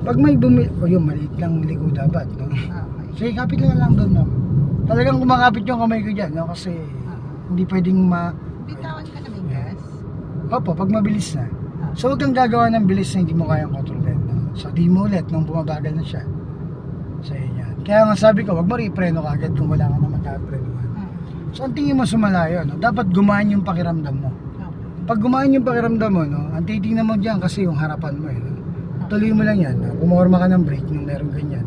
Pag may bumi... O yun, maliit lang ligo dapat, no? Okay. Sige, kapit lang lang doon, no? Talagang kumakapit yung kamay ko dyan, no? Kasi hindi pwedeng ma... Bitawan ka namin gas. Opo, pag mabilis na. So, huwag kang gagawa ng bilis na hindi mo kayang kontrolin. No? So, di mo ulit nung bumabagal na siya. So, yun yan. Kaya nga sabi ko, wag mo ripreno ka agad kung wala ka naman kaprenohan. Hmm. So, ang tingin mo sumalayo, no? Dapat gumaan yung pakiramdam mo. Pag gumaan yung pakiramdam mo, no? Ang titingnan mo dyan kasi yung harapan mo, eh, no? Tuloy mo lang yan. Pumorma ka ng brake nung meron ganyan.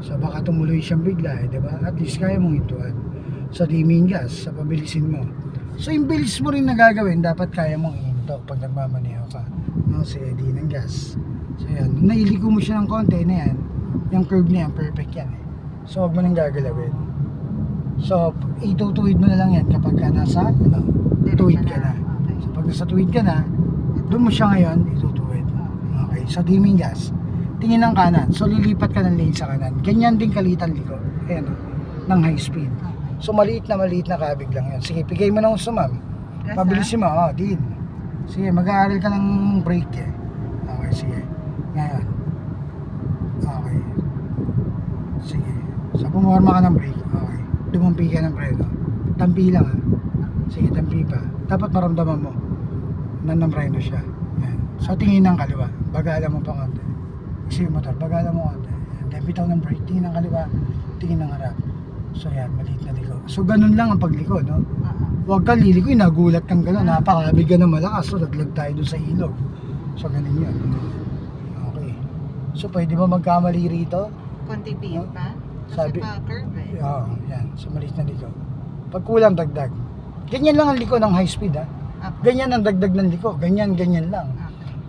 So, baka tumuloy siyang bigla, eh, di ba? At least kaya mong ituan. Sa diming gas, sa pabilisin mo. So, yung bilis mo rin na gagawin, dapat kaya mong ihinto pag nagmamaneho ka. No? Sa edi ng gas. So, yan. Nung nailiko mo siya ng konti na yan, yung curve na yan, perfect yan eh. So, huwag mo nang gagalawin. So, itutuwid mo na lang yan kapag ka nasa, ano, tuwid ka na. So, pag nasa tuwid ka na, doon mo siya ngayon itutuwid. Okay, sa dimming gas, tingin ng kanan. So, lilipat ka ng lane sa kanan. Ganyan din kalitan liko. Ayan, oh, ng high speed. So, maliit na maliit na kabig lang yan. Sige, pigay mo na gusto, ma'am. Gas, Pabilisin mo, oh, din. Sige, mag-aaral ka ng brake eh. Okay, sige. Ngayon. Okay. Sige. So, pumorma ka ng brake. Okay. Dumampi ka ng preno. Tampi lang ha. Sige, tampi pa. Dapat maramdaman mo na namreno siya. Yan. So, tingin ng kaliwa. Bagalan mo pa konti. Kasi yung motor, bagalan mo konti. Yan. Then, bitaw ng brake. Tingin ng kaliwa. Tingin ng harap. So, yan. Maliit na liko. So, ganun lang ang pagliko, no? Ah, Huwag kang liliko, nagulat kang gano'n, napakabig ka ng malakas, so laglag tayo dun sa ilog. So ganun yun. Okay. So pwede ba magkamali rito? Konti pihit pa? Kasi Sabi- pa curve eh. Oo, yan. So maliit na liko. Pag kulang, dagdag. Ganyan lang ang liko ng high speed ha. Okay. Ganyan ang dagdag ng liko. Ganyan, ganyan lang.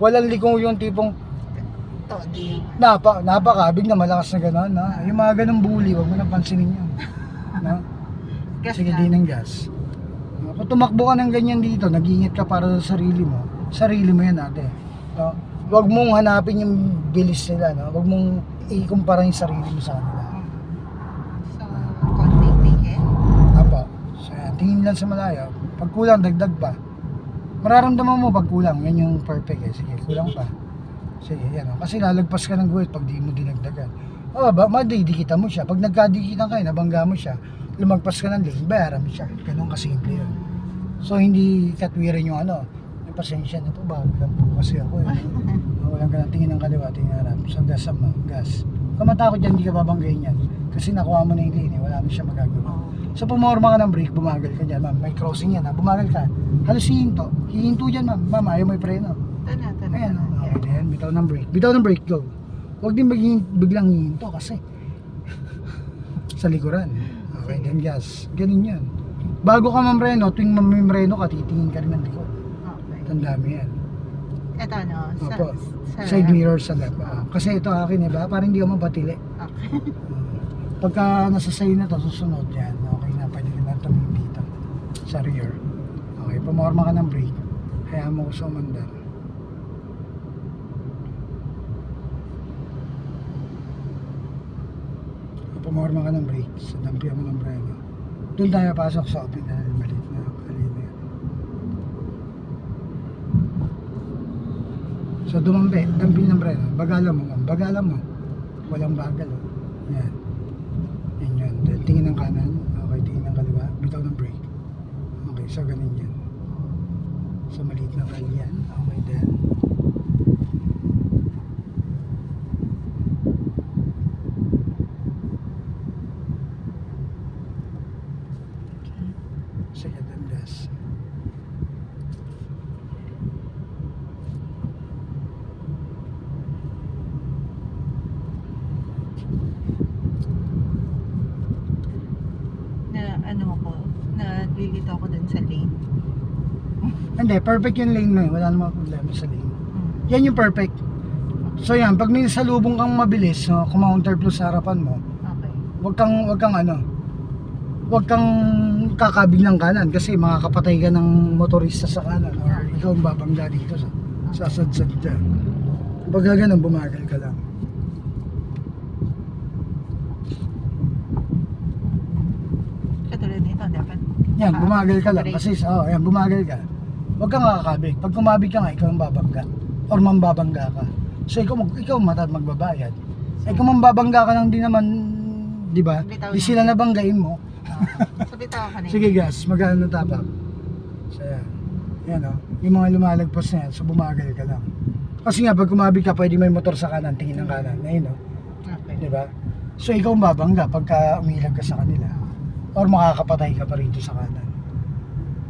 Walang liko yung tipong napa, napakabig na malakas na gano'n. No? Yung mga ganong bully, wag mo nang pansinin yun. No? Gas Sige, di ng gas. Uh, Kung tumakbo ka ng ganyan dito, nag-iingat ka para sa sarili mo, sarili mo yan ate. No? Huwag mong hanapin yung bilis nila, no? Huwag mong ikumpara yung sarili mo sa kanila. So, konti pihit. Apo. So, tingin lang sa malayo. Pag kulang, dagdag pa. Mararamdaman mo pag kulang. Yan yung perfect eh. Sige, kulang pa. Sige, yan. oh. Kasi lalagpas ka ng guhit pag di mo dinagdagan. O, ba, madidikitan mo siya. Pag nagkadikitan ka, nabangga mo siya, lumagpas ka ng lane, bayaran mo siya. Ganun kasimple yun. So, hindi katwiran yung ano, may pasensya na po, bago lang po kasi ako eh. Walang ka tingin ng kaliwa, tingin ng harap. So, gas mo, gas. Kung matakot yan, hindi ka babanggayin yan. Kasi nakuha mo na yung lane eh, wala mo siya magagawa. Oh. So pumorma ka ng brake, bumagal ka dyan, ma'am. May crossing yan, ha? Bumagal ka. Halos hihinto. Hihinto dyan, ma'am. Ma'am, ayaw may preno. Tana, tana. Ayan, tana. okay, then, bitaw ng brake. Bitaw ng brake, go. Huwag din maging, biglang hihinto kasi. sa likuran. Okay, then gas. Ganun yan. Bago ka mamreno, tuwing mamimreno ka, titingin ka rin ng likod. Okay. Tandaan mo yan. Ito ano, sa, Opo. sa Side mirror sa left. ah. kasi ito akin, eh, ba? Parang hindi ako mapatili. Okay. Pagka nasa sa'yo na to, susunod yan. Okay na, pwede ka na tumingin dito. Sa rear. Okay, pumorma ka ng brake. Hayaan mo ko sa. Pumorma ka ng brake. Sa dampihan mo ng preno. Doon tayo pasok sa open na maliit na kanina yan. So dumampi, dampi ng preno. Bagalan mo, ma'am. Bagalan mo. Walang bagal, oh. Yan. Tingin ng kanan. Okay, tingin ng kaliwa. Bitaw ng brake. Okay, so ganun yan. So maliit na kali yan. Okay, then. Sige, then gas. Na ano ko, na lilito ako dun sa lane. Hindi, perfect yung lane mo eh. Wala namang problema sa lane. Hmm. Yan yung perfect. So yan, pag may salubong kang mabilis, no, kumounter plus sa harapan mo, Okay. wag kang, wag kang ano, wag kang kakabig ng kanan kasi makakapatay ka ng motorista sa kanan or ikaw ang babangga dito sa sasadsad dyan. Pag ganun, bumagal ka lang. Yan, Ah, bumagal ka lang kasi, oh, yan, bumagal ka. Huwag kang kakabig. Pag kumabig ka nga, ikaw ang babangga. Or mambabangga ka. So ikaw, mag, ikaw matad magbabayad. Eh kung mambabangga ka lang din naman, di ba? Di na. sila nabanggain mo. Ka na Sige gas, magkano na tapak? So yan. Yan o. Yung mga lumalagpas na yan, so bumagal ka lang. Kasi nga pag kumabig ka, pwede may motor sa kanan, tingin ng kanan. Ayun o. Okay. Di ba? So ikaw ang babangga pagka umilag ka sa kanila. Or makakapatay ka pa rito sa kanan.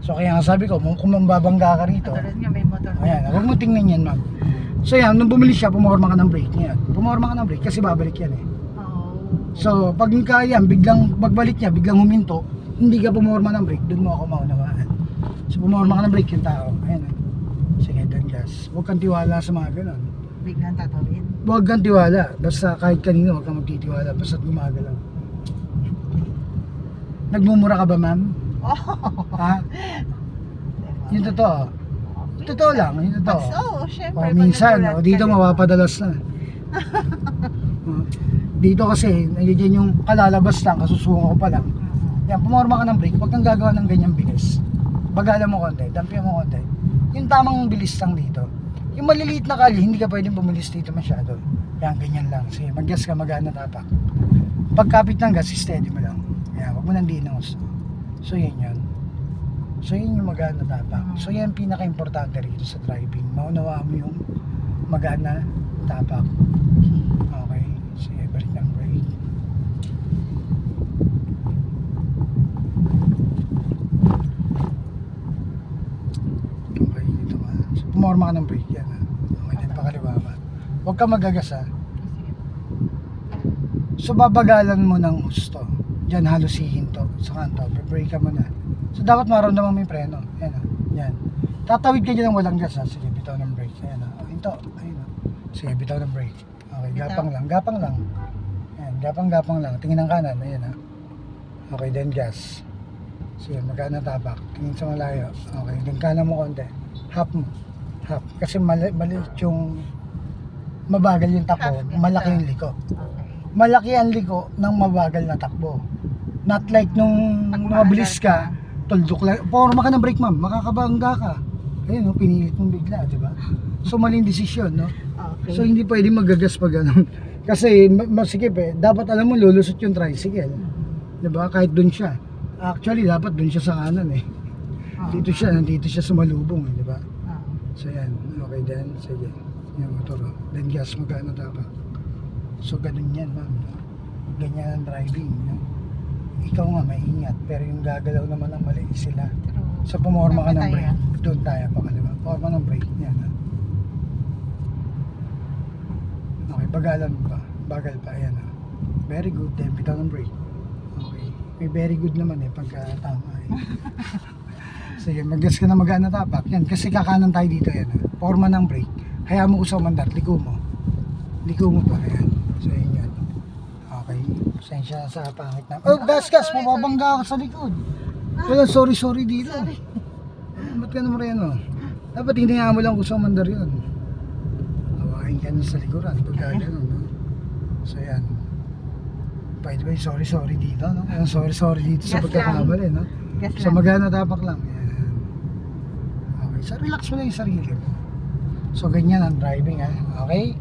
So kaya nga sabi ko, kung mambabangga ka rito, Katulad nga may motor. ayan, huwag mo tingnan yan ma'am. So yan, nung bumili siya, pumorma ka ng brake niya. Pumorma ka ng brake kasi babalik yan eh. Oo. So, pag kaya, biglang pagbalik niya, biglang huminto, hindi ka pumorma ng brake, doon mo ako maunawaan. So, pumorma ka ng brake yung tao. Ayan. eh. Sige, doon gas. Huwag kang tiwala sa mga ganun. Biglang tatawid. Huwag kang tiwala. Basta kahit kanino, huwag kang magtitiwala. Basta gumagalaw. Nagmumura ka ba, ma'am? Oh. Ha? Yung totoo. Totoo lang, yung totoo. Oo, syempre. O, pag minsan, nagulat o, dito ka, di ba? mapapadalas na. O, dito kasi, nandiyan yung kalalabas lang, kasusungo ko pa lang. Yan, pumorma ka ng brake, huwag kang gagawa ng ganyang bilis. Bagalan mo konti, dampihan mo konti. Yung tamang bilis lang dito. Yung maliliit na kali, hindi ka pwedeng bumilis dito masyado. Yan, ganyan lang. Sige, mag-gas ka, mag-ano tapak. Pagkapit ng gas, steady mo lang. Yan, huwag mo nang dinos. So, yan yun. So, yun yung mag-ano tapak. So, yan ang pinaka-importante rito sa driving. Maunawaan mo yung mag-ana tapak. Okay. Sige, balik ng brake. Okay, dito ka. So, pumorma ka ng brake yan. Ha? Okay, din pakaliwa ka. Huwag ka magagas ha. So, babagalan mo ng gusto. Diyan halos hihinto sa kanto. Brake ka muna. So, dapat maramdaman mo yung preno. Yan ha. Yan. Tatawid ka dyan ng walang gas ha. Sige, bitaw ng brake. Ayan ha. Oh, hinto. Ayun ha. Sige, bitaw ng brake. Okay, Bitaw. gapang lang. Gapang lang. Ayan, gapang-gapang lang. Tingin ng kanan. Ayan ha. Okay, then gas. Sige, magkano tabak? Tingin sa malayo. Okay, then kanan mo konti. Half mo. Half. Kasi mali, maliit yung mabagal yung takbo. Malaki yung liko. Malaki ang liko ng mabagal na takbo. Not like nung mabilis ka, tuldok lang. Porma ka ng brake ma'am, makakabangga ka. Ayun, no, pinilit mong bigla, di ba? So, maling desisyon, no? Okay. So, hindi pwede magagas pag ganun. Kasi, ma- masikip eh. Dapat alam mo, lulusot yung tricycle. Di ba? Kahit dun siya. Actually, dapat dun siya sa kanan eh. Oo. Dito siya, nandito siya sa malubong eh, di ba? Oo. So, yan. Okay, then, sige. Yung motor, oh. Then, gas, magkano dapat? So, ganun yan, ma'am. no? Ganyan ang driving, no? Ikaw nga, maingat. Pero yung gagalaw naman ng mali sila. True. Sa pumorma ka ng brake, doon tayo pa kaliwa. Porma ng brake niya, no? Okay, bagalan pa. Bagal pa, ayan, ha? Very good, then bitaw ng brake. Okay. May very good naman eh, pagka tama eh. Sige, mag-gas ka na mag-ano tapak. Yan, kasi kakanan tayo dito yan. Forma ng brake. Hayaan mo ko sa mandar, liko mo. Liko mo pa, ayan. Pasensya sa pangit na. Oh, gas, gas, mababangga ako sa likod. Wala, sorry, sorry dito. Sorry. Ba't ka naman rin, ano? Dapat hindi nga mo lang kung sa mandar yun. Hawain ka na sa likuran, pagka gano'n, no? So, yan. By the way, sorry, sorry dito, no? Ayan, Sorry, sorry dito sa Gas pagkakamali, no? Gas So lang. magana tapak lang. Yan. Okay. So relax mo lang yung sarili mo. So ganyan ang driving ha. Okay?